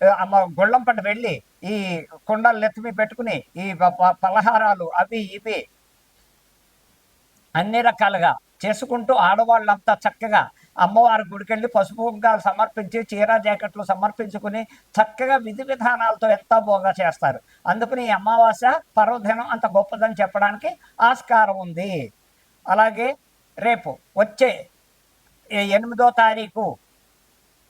ఆ, అమ్మ వెళ్ళి ఈ కుండలు నెత్తిమి పెట్టుకుని ఈ ప- పలహారాలు అవి ఇవి అన్ని రకాలుగా చేసుకుంటూ ఆడవాళ్ళంతా చక్కగా అమ్మవారి గుడికెళ్ళి పసుపు కుంకాలు సమర్పించి చీర జాకెట్లు సమర్పించుకుని చక్కగా విధి విధానాలతో ఎంతో బోగా చేస్తారు. అందుకని ఈ అమావాస్య పర్వదినం అంత గొప్పదని చెప్పడానికి ఆస్కారం ఉంది. అలాగే రేపు వచ్చే ఎనిమిదో తారీఖు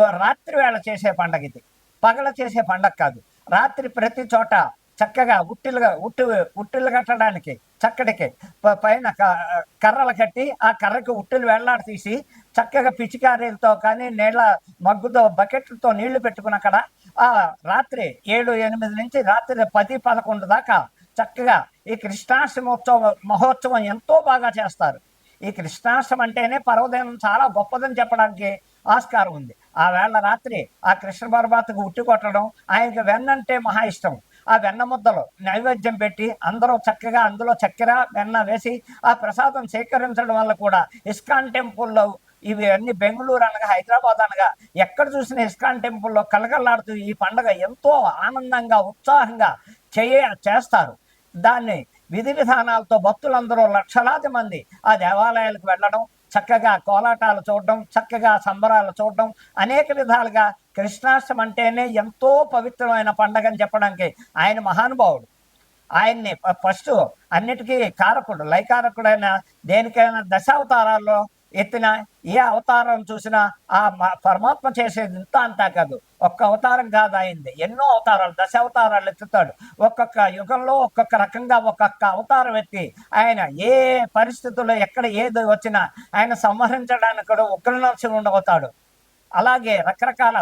రాత్రి వేళ చేసే పండగ ఇది. పగల చేసే పండగ కాదు. రాత్రి ప్రతి చోట చక్కగా ఉట్టిలుగా ఉట్టి ఉట్టిలు కట్టడానికి చక్కటికి పైన క- కర్రలు కట్టి ఆ కర్రకి ఉట్టిలు వేళ్ళాడి తీసి చక్కగా పిచికారీలతో కానీ నీళ్ళ మగ్గుతో బకెట్లతో నీళ్ళు పెట్టుకుని అక్కడ ఆ రాత్రి ఏడు ఎనిమిది నుంచి రాత్రి పది పదకొండు దాకా చక్కగా ఈ కృష్ణాష్టమోత్సవ మహోత్సవం ఎంతో బాగా చేస్తారు. ఈ కృష్ణాష్టం అంటేనే పర్వదినం చాలా గొప్పదని చెప్పడానికి ఆస్కారం ఉంది. ఆ వేళ రాత్రి ఆ కృష్ణ పరమాత్మకు ఉట్టి కొట్టడం ఆయనకి వెన్న అంటే మహా ఇష్టం. ఆ వెన్న ముద్దలు నైవేద్యం పెట్టి అందరూ చక్కగా అందులో చక్కెర వెన్న వేసి ఆ ప్రసాదం సేకరించడం వల్ల కూడా ఇస్కాన్ టెంపుల్లో ఇవి అన్ని బెంగళూరు అనగా హైదరాబాద్ అనగా ఎక్కడ చూసిన ఇస్కాన్ టెంపుల్లో కలకల్లాడుతూ ఈ పండగ ఎంతో ఆనందంగా ఉత్సాహంగా చేయ చేస్తారు. దాన్ని విధి విధానాలతో భక్తులందరూ లక్షలాది మంది ఆ దేవాలయాలకు వెళ్ళడం చక్కగా కోలాటాలు చూడడం చక్కగా సంబరాలు చూడడం అనేక విధాలుగా కృష్ణాష్టమి అంటేనే ఎంతో పవిత్రమైన పండగ అని చెప్పడానికి ఆయన మహానుభావుడు. ఆయన్ని ఫస్ట్ అన్నిటికీ కారకుడు లైకారకుడైన దేనికైనా దశావతారాల్లో ఎత్తిన ఏ అవతారం చూసినా ఆ పరమాత్మ చేసేది ఇంత అంతా కాదు. ఒక్క అవతారం కాదు అయింది ఎన్నో అవతారాలు దశ అవతారాలు ఎత్తుతాడు. ఒక్కొక్క యుగంలో ఒక్కొక్క రకంగా ఒక్కొక్క అవతారం ఎత్తి ఆయన ఏ పరిస్థితుల్లో ఎక్కడ ఏది వచ్చినా ఆయన సంహరించడానికి కూడా ఉగ్ర నరసింహుడు అలాగే రకరకాల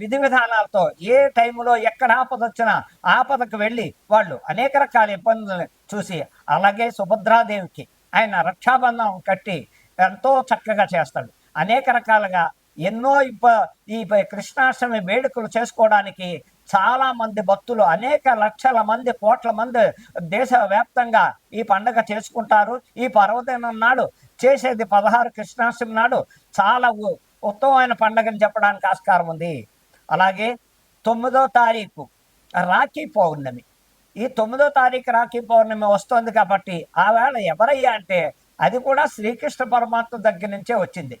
విధి విధానాలతో ఏ టైంలో ఎక్కడ ఆపద వచ్చినా ఆపదకు వెళ్ళి వాళ్ళు అనేక రకాల ఇబ్బందులు చూసి అలాగే సుభద్రాదేవికి ఆయన రక్షాబంధం కట్టి ఎంతో చక్కగా చేస్తాడు. అనేక రకాలుగా ఎన్నో ఇబ్బ ఈ కృష్ణాష్టమి వేడుకలు చేసుకోవడానికి చాలా మంది భక్తులు అనేక లక్షల మంది కోట్ల మంది దేశవ్యాప్తంగా ఈ పండగ చేసుకుంటారు. ఈ పర్వదినం నాడు చేసేది పదహారు కృష్ణాష్టమి నాడు చాలా ఉ- ఉత్తమమైన పండగని చెప్పడానికి ఆస్కారం ఉంది. అలాగే తొమ్మిదో తారీఖు రాఖీ పౌర్ణమి. ఈ తొమ్మిదో తారీఖు రాఖీ పౌర్ణమి వస్తుంది కాబట్టి ఆ వేళ ఎవరయ్యా అంటే అది కూడా శ్రీకృష్ణ పరమాత్మ దగ్గర నుంచే వచ్చింది.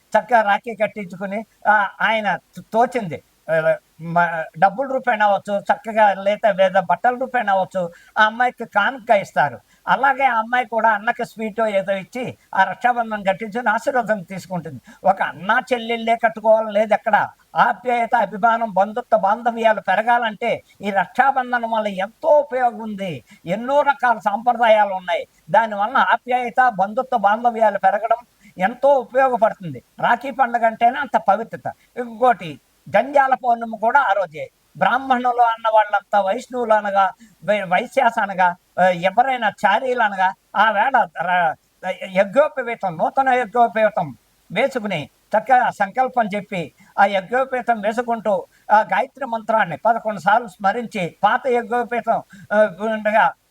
చక్కగా రాఖీ కట్టించుకుని ఆయన తోచింది. డబ్బుల రూపాయన అవ్వచ్చు చక్కగా లేదా లేదా బట్టల రూపాయన అవ్వచ్చు ఆ అమ్మాయికి కానుక ఇస్తారు. అలాగే ఆ అమ్మాయి కూడా అన్నకి స్వీటో ఏదో ఇచ్చి ఆ రక్షాబంధనం కట్టించుకుని ఆశీర్వాదం తీసుకుంటుంది. ఒక అన్న చెల్లెళ్ళే కట్టుకోవాలని లేదు ఎక్కడ? ఆప్యాయత అభిమానం బంధుత్వ బాంధవ్యాలు పెరగాలంటే ఈ రక్షాబంధనం వల్ల ఎంతో ఉపయోగం ఉంది. ఎన్నో రకాల సాంప్రదాయాలు ఉన్నాయి. దానివల్ల ఆప్యాయత బంధుత్వ బాంధవ్యాలు పెరగడం ఎంతో ఉపయోగపడుతుంది. రాఖీ పండుగ అంటేనే అంత పవిత్రత. ఇంకోటి జంజాల పౌర్ణమి కూడా ఆ రోజే. బ్రాహ్మణులు అన్న వాళ్ళంతా వైష్ణవులు అనగా వైశ్యాస అనగా ఎవరైనా చారీలు అనగా ఆ వేళ యజ్ఞోపవీతం యజ్ఞోపవేతం నూతన యజ్ఞోపవీతం వేసుకుని చక్కగా సంకల్పం చెప్పి ఆ యజ్ఞోపేతం వేసుకుంటూ ఆ గాయత్రి మంత్రాన్ని పదకొండు సార్లు స్మరించి పాత యజ్ఞోపేతం ఉండగా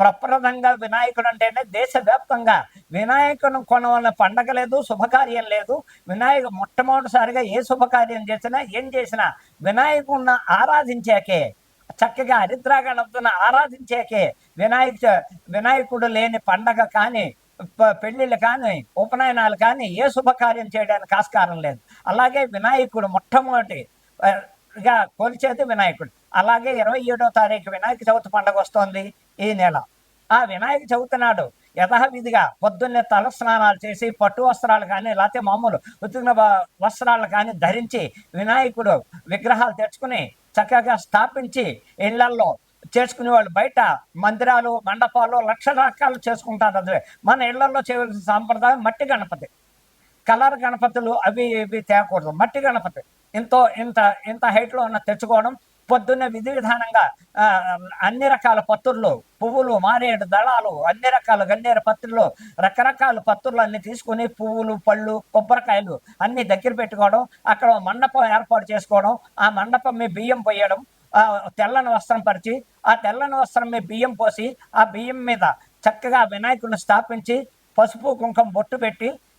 ప్రప్రదంగా వినాయకుడు అంటేనే దేశవ్యాప్తంగా వినాయకుని కొనవలన పండగ లేదు శుభకార్యం లేదు. వినాయక మొట్టమొదటిసారిగా ఏ శుభకార్యం చేసినా ఏం చేసినా వినాయకుడిని ఆరాధించాకే చక్కగా హరిద్రాగణపుని ఆరాధించాకే వినాయక వినాయకుడు లేని పండగ కానీ పెళ్ళిళ్ళు పెళ్ళిళ్ళు కానీ ఉపనయనాలు కానీ ఏ శుభకార్యం చేయడానికి ఆస్కారం లేదు. అలాగే వినాయకుడు మొట్టమొదటి కొలిచేది వినాయకుడు. అలాగే ఇరవై ఏడో తారీఖు వినాయక చవితి పండుగ వస్తోంది. ఈ నెల. ఆ వినాయక చవితి నాడు యథావిధిగా పొద్దున్నే తలస్నానాలు చేసి పట్టు వస్త్రాలు కానీ లేకపోతే మామూలు ఉతికిన వస్త్రాలు కానీ ధరించి వినాయకుడు విగ్రహాలు తెచ్చుకుని చక్కగా స్థాపించి ఇళ్ళల్లో చేసుకునే వాళ్ళు బయట మందిరాలు మండపాలు లక్ష రకాలు చేసుకుంటారు అదే. మన ఇళ్ళలో చేయవలసిన సాంప్రదాయం మట్టి గణపతి. కలర్ గణపతులు అవి ఇవి తేకూడదు. మట్టి గణపతి. ఎంతో ఇంత ఇంత హైట్లో ఉన్న తెచ్చుకోవడం పొద్దున్నే విధి విధానంగా అన్ని రకాల పత్రులు పువ్వులు మారేడు దళాలు అన్ని రకాల గన్నేరు పత్రులు రకరకాల పత్రులు అన్ని తీసుకుని పువ్వులు పళ్ళు కొబ్బరికాయలు అన్ని దగ్గర పెట్టుకోవడం అక్కడ మండపం ఏర్పాటు చేసుకోవడం ఆ మండపం మీ బియ్యం పోయడం ఆ తెల్లని వస్త్రం పరిచి ఆ తెల్లని వస్త్రం మీద బియ్యం పోసి ఆ బియ్యం మీద చక్కగా వినాయకుడిని స్థాపించి పసుపు కుంకుమ బొట్టు పెట్టి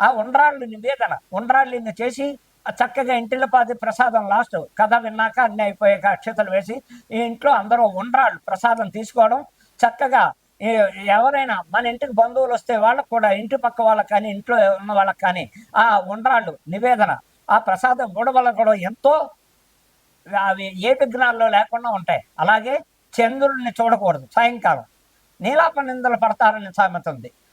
ఆ ఉండ్రాళ్ళు నివేదన ఉండ్రాళ్ళు చేసి చక్కగా ఇంటిలో పాది ప్రసాదం లాస్ట్. కథ విన్నాక అన్ని అయిపోయాక అక్షతలు వేసి ఈ ఇంట్లో అందరూ ఉండ్రాళ్ళు ప్రసాదం తీసుకోవడం చక్కగా ఎవరైనా మన ఇంటికి బంధువులు వస్తే వాళ్ళకు కూడా ఇంటి పక్క వాళ్ళకి కానీ ఇంట్లో ఉన్న వాళ్ళకి కానీ ఆ ఉండ్రాళ్ళు నివేదన ఆ ప్రసాదం గొడవల కూడా ఎంతో అవి ఏ విఘ్నాల్లో లేకుండా ఉంటాయి. అలాగే చంద్రుడిని చూడకూడదు. సాయంకాలం. నీలాప నిందలు పడతారని సామెత ఉంది.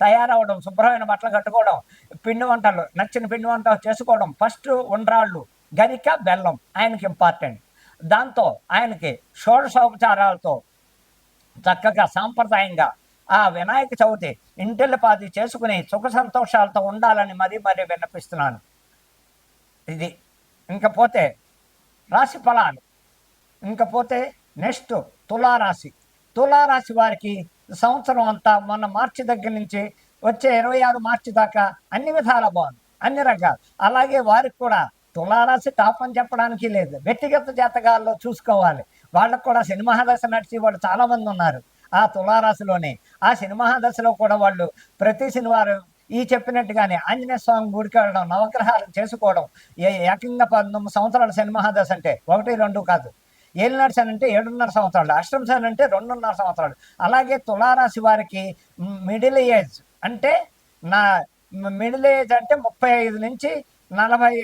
తయారవడం శుభ్రమైన బట్టలు కట్టుకోవడం పిండి వంటలు నచ్చిన పిండి వంటలు చేసుకోవడం. ఫస్ట్ ఉండ్రాళ్ళు గరిక బెల్లం ఆయనకి ఇంపార్టెంట్ దాంతో ఆయనకి షోడశోపచారాలతో చక్కగా సాంప్రదాయంగా ఆ వినాయక చవితి ఇంటిల్లిపాది చేసుకుని సుఖ సంతోషాలతో ఉండాలని మరీ మరీ విన్నపిస్తున్నాను. ఇది ఇంకపోతే రాశి ఫలాలు. ఇంకపోతే నెక్స్ట్ తులారాశి. తులారాశి వారికి సంవత్సరం అంతా మొన్న మార్చి దగ్గర నుంచి వచ్చే ఇరవై ఆరు మార్చి దాకా అన్ని విధాల బాగుంది. అన్ని రకాలు. అలాగే వారికి కూడా తులారాశి టాప్ అని చెప్పడానికి లేదు. వ్యక్తిగత జాతకాల్లో చూసుకోవాలి. వాళ్ళకు కూడా సినిమా దశ నడిచి వాళ్ళు చాలా మంది ఉన్నారు ఆ తులారాశిలోనే. ఆ సినిమా దశలో కూడా వాళ్ళు ప్రతి శనివారం ఈ చెప్పినట్టుగానే ఆంజనేయ స్వామి గుడికి వెళ్ళడం నవగ్రహాలు చేసుకోవడం ఏ- ఏకంగా పంతొమ్మిది సంవత్సరాల సినిమహాదశ అంటే ఒకటి రెండు కాదు. ఏలినాడు శని అంటే ఏడున్నర సంవత్సరాలు అష్టం శని అంటే రెండున్నర సంవత్సరాలు. అలాగే తులారాశి వారికి మిడిల్ ఏజ్ అంటే నా మిడిల్ ఏజ్ అంటే ముప్పై ఐదు నుంచి నలభై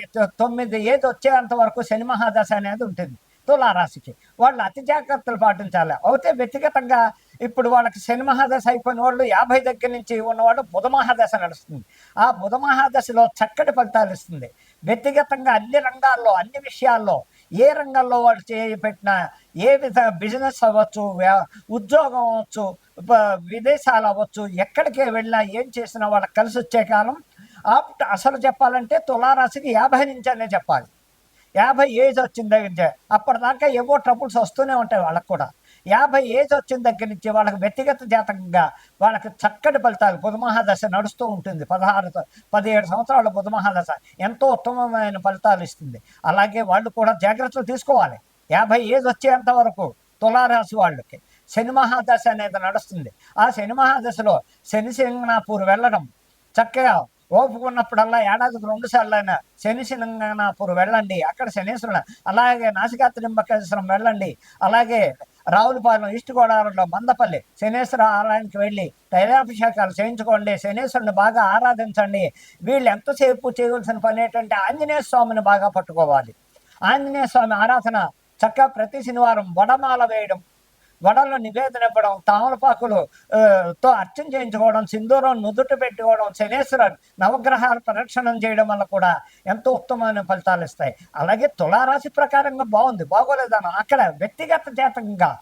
తొమ్మిది ఏజ్ వచ్చేంత వరకు శని మహాదశ అనేది ఉంటుంది తులారాశికి. వాళ్ళు అతి జాగ్రత్తలు పాటించాలి. అయితే వ్యక్తిగతంగా ఇప్పుడు వాళ్ళకి శని మహాదశ అయిపోయిన వాళ్ళు యాభై దగ్గర నుంచి ఉన్నవాడు బుధ మహాదశ నడుస్తుంది. ఆ బుధ మహాదశలో చక్కటి ఫలితాలు ఇస్తుంది. వ్యక్తిగతంగా అన్ని రంగాల్లో అన్ని విషయాల్లో ఏ రంగంలో వాళ్ళు చేపెట్టినా ఏ విధ బిజినెస్ అవ్వచ్చు ఉద్యోగం అవ్వచ్చు విదేశాలు అవ్వచ్చు ఎక్కడికి వెళ్ళినా ఏం చేసినా వాళ్ళకి కలిసి వచ్చే కాలం. ఆప్ట్ అసలు చెప్పాలంటే తులారాశికి యాభై నుంచి అనే చెప్పాలి. యాభై ఏజ్ వచ్చిన దగ్గర అప్పటిదాకా ఏవో ట్రబుల్స్ వస్తూనే ఉంటాయి వాళ్ళకు కూడా. యాభై ఏజ్ వచ్చిన దగ్గర నుంచి వాళ్ళకి వ్యక్తిగత జాతకంగా వాళ్ళకి చక్కటి ఫలితాలు బుధమహాదశ నడుస్తూ ఉంటుంది. పదహారు పదిహేడు సంవత్సరాల బుధమహాదశ ఎంతో ఉత్తమమైన ఫలితాలు ఇస్తుంది. అలాగే వాళ్ళు కూడా జాగ్రత్తలు తీసుకోవాలి. యాభై ఏజ్ వచ్చేంత వరకు తులారాశి వాళ్ళకి శని మహాదశ అనేది నడుస్తుంది. ఆ శని మహాదశలో శని సింగనాపూర్ వెళ్ళడం చక్కగా ఓపుకున్నప్పుడల్లా ఏడాదికి రెండు సార్లు అయినా శని సింగనాపూర్ వెళ్ళండి. అక్కడ శనీశ్వరుడు అలాగే నాసికాత్రింబకేశ్వరం వెళ్ళండి. అలాగే రావులపాలెం ఈస్ట్ గోదావరిలో మందపల్లి శనేశ్వర ఆలయానికి వెళ్ళి తైలాభిషేకాలు చేయించుకోండి శనేశ్వరుని బాగా ఆరాధించండి. వీళ్ళు ఎంతసేపు చేయవలసిన పని ఏంటంటే ఆంజనేయ స్వామిని బాగా పట్టుకోవాలి. ఆంజనేయ స్వామి ఆరాధన చక్కగా ప్రతి శనివారం వడమాల వేయడం వడలు నివేదన ఇవ్వడం తామలపాకులు తో అర్చన చేయించుకోవడం సింధూరం నుదుట పెట్టుకోవడం శనేశ్వర నవగ్రహాల ప్రదక్షిణం చేయడం వల్ల కూడా ఎంతో ఉత్తమమైన ఫలితాలు ఇస్తాయి. అలాగే తులారాశి ప్రకారంగా బాగుంది. బాగోలేదన్న అక్కడ వ్యక్తిగత జాతకంగా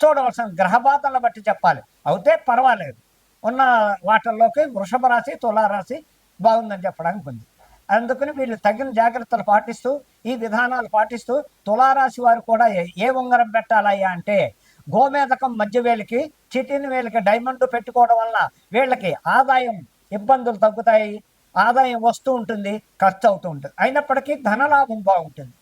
చూడవలసిన గ్రహబాధలను బట్టి చెప్పాలి. అయితే పర్వాలేదు. ఉన్న వాటిల్లోకి వృషభ రాశి తులారాశి బాగుందని చెప్పడానికి ఉంది. అందుకని వీళ్ళు తగిన జాగ్రత్తలు పాటిస్తూ ఈ విధానాలు పాటిస్తూ తులారాశి వారు కూడా ఏ- ఏ ఉంగరం పెట్టాలయ్యా అంటే గోమేధకం మధ్య వేలికి చిటిని వీళ్ళకి డైమండ్ పెట్టుకోవడం వల్ల వీళ్ళకి ఆదాయం ఇబ్బందులు తగ్గుతాయి. ఆదాయం వస్తూ ఉంటుంది ఖర్చు అవుతూ ఉంటుంది. అయినప్పటికీ ధనలాభం బాగుంటుంది.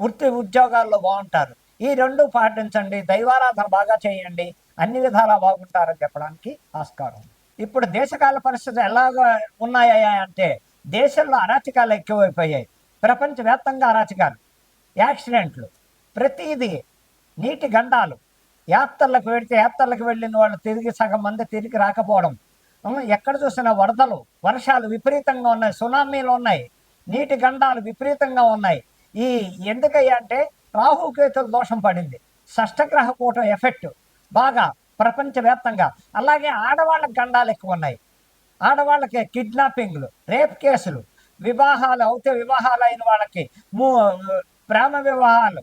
వృత్తి ఉద్యోగాల్లో బాగుంటారు. ఈ రెండు పాటించండి. దైవారాధన బాగా చేయండి. అన్ని విధాలా బాగుంటారని చెప్పడానికి ఆస్కారం. ఇప్పుడు దేశకాల పరిస్థితులు ఎలాగ ఉన్నాయా అంటే దేశంలో అరాచకాలు ఎక్కువైపోయాయి. ప్రపంచవ్యాప్తంగా అరాచకాలు. యాక్సిడెంట్లు. ప్రతిదీ నీటి గండాలు. యాత్రలకు వెడితే యాత్రలకు వెళ్ళిన వాళ్ళు తిరిగి సగం మంది తిరిగి రాకపోవడం. ఎక్కడ చూసినా వరదలు వర్షాలు విపరీతంగా ఉన్నాయి సునామీలు ఉన్నాయి. నీటి గండాలు విపరీతంగా ఉన్నాయి. ఈ ఎందుకయ్యా అంటే రాహుకేతుల దోషం పడింది. షష్టగ్రహ కూటం ఎఫెక్ట్ బాగా ప్రపంచవ్యాప్తంగా. అలాగే ఆడవాళ్ళకి గండాలు ఎక్కువ ఉన్నాయి. ఆడవాళ్ళకి కిడ్నాపింగ్లు రేప్ కేసులు వివాహాలు అవుతే వివాహాలు అయిన వాళ్ళకి మూ- ప్రేమ వివాహాలు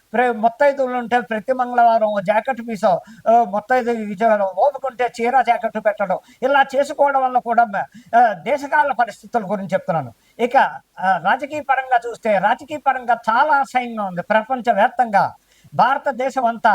మొత్తైదులు ఉంటే ప్రతి మంగళవారం ఓ జాకెట్ పీసో మొత్తైదు ఇచ్చడం ఓపుకుంటే చీర జాకెట్ పెట్టడం. ఇలా చేసుకోవడం వల్ల కూడా దేశకాల పరిస్థితుల గురించి చెప్తున్నాను. ఇక రాజకీయ పరంగా చూస్తే రాజకీయ పరంగా చాలా అసహ్యంగా ఉంది ప్రపంచవ్యాప్తంగా. భారతదేశం అంతా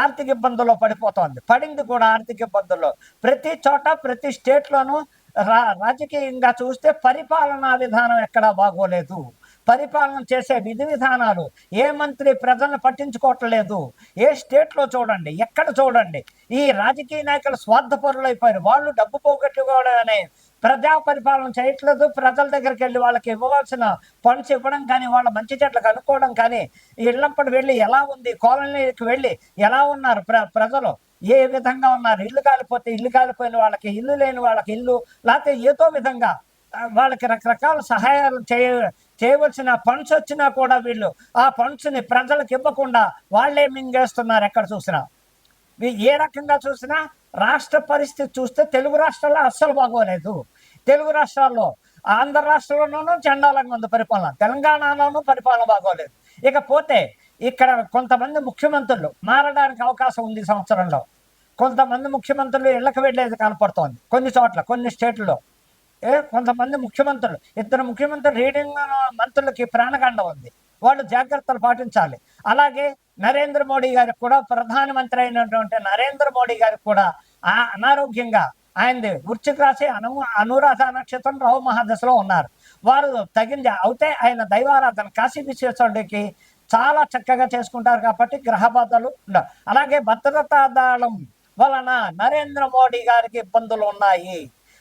ఆర్థిక ఇబ్బందుల్లో పడిపోతోంది. పడింది కూడా ఆర్థిక ఇబ్బందుల్లో. ప్రతి చోట ప్రతి స్టేట్లోనూ రా రాజకీయంగా చూస్తే పరిపాలనా విధానం ఎక్కడా బాగోలేదు. పరిపాలన చేసే విధి విధానాలు ఏ మంత్రి ప్రజలను పట్టించుకోవట్లేదు? ఏ స్టేట్లో చూడండి ఎక్కడ చూడండి? ఈ రాజకీయ నాయకులు స్వార్థపరులు అయిపోయారు వాళ్ళు డబ్బు పోగొట్టుకోవడమే ప్రజా పరిపాలన చేయట్లేదు. ప్రజల దగ్గరికి వెళ్ళి వాళ్ళకి ఇవ్వవలసిన పనులు ఇవ్వడం కానీ వాళ్ళ మంచి చెట్లు కనుక్కోవడం కానీ ఇళ్ళప్పుడు వెళ్ళి ఎలా ఉంది? కాలనీకి వెళ్ళి ఎలా ఉన్నారు ప్ర ప్రజలు? ఏ విధంగా ఉన్నారు? ఇల్లు కాలిపోతే ఇల్లు కాలిపోయిన వాళ్ళకి ఇల్లు లేని వాళ్ళకి ఇల్లు లేకపోతే ఏదో విధంగా వాళ్ళకి రకరకాల సహాయాలు చేయ చేయవలసిన ఫండ్స్ వచ్చినా కూడా వీళ్ళు ఆ ఫండ్స్ని ప్రజలకు ఇవ్వకుండా వాళ్ళే మింగేస్తున్నారు ఎక్కడ చూసినా. ఏ రకంగా చూసినా రాష్ట్ర పరిస్థితి చూస్తే తెలుగు రాష్ట్రాల్లో అస్సలు బాగోలేదు. తెలుగు రాష్ట్రాల్లో ఆంధ్ర రాష్ట్రంలోనూ చండాలంగా ఉంది పరిపాలన. తెలంగాణలోనూ పరిపాలన బాగోలేదు. ఇకపోతే ఇక్కడ కొంతమంది ముఖ్యమంత్రులు మారడానికి అవకాశం ఉంది సంవత్సరంలో. కొంతమంది ముఖ్యమంత్రులు ఇళ్ళకి వెళ్ళేది కనపడుతోంది. కొన్ని చోట్ల కొన్ని స్టేట్లలో. కొంతమంది ముఖ్యమంత్రులు ఇద్దరు ముఖ్యమంత్రులు రీడింగ్ మంత్రులకి ప్రాణగండ ఉంది. వాళ్ళు జాగ్రత్తలు పాటించాలి. అలాగే నరేంద్ర మోడీ గారికి కూడా ప్రధానమంత్రి అయినటువంటి నరేంద్ర మోడీ గారికి కూడా ఆ అనారోగ్యంగా ఆయనది వృచ్చిక రాశి అను అనురాధ నక్షత్రం రావు మహాదశలో ఉన్నారు. వారు తగింది అవుతే ఆయన దైవారాధన కాశీ విశ్వేశ్వరుడికి చాలా చక్కగా చేసుకుంటారు కాబట్టి గ్రహ బాధలు ఉండవు అలాగే భద్రతా దళం వలన నరేంద్ర మోడీ గారికి ఇబ్బందులు ఉన్నాయి.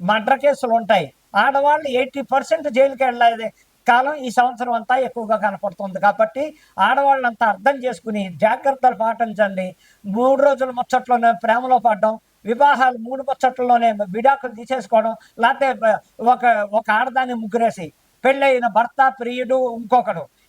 మర్డర్ కేసులు ఉంటాయి. ఆడవాళ్ళు ఎయిటీ పర్సెంట్ జైలుకి వెళ్ళలేదు కాలం ఈ సంవత్సరం అంతా ఎక్కువగా కనపడుతుంది కాబట్టి ఆడవాళ్ళంతా అర్థం చేసుకుని జాగ్రత్తలు పాటించండి. మూడు రోజుల ముచ్చట్లోనే ప్రేమలో పడడం వివాహాలు మూడు ముచ్చట్లలోనే విడాకులు తీసేసుకోవడం లేకపోతే ఒక ఒక ఆడదాన్ని ముగ్గురేసి పెళ్ళైన భర్త ప్రియుడు ఇంకొకడు.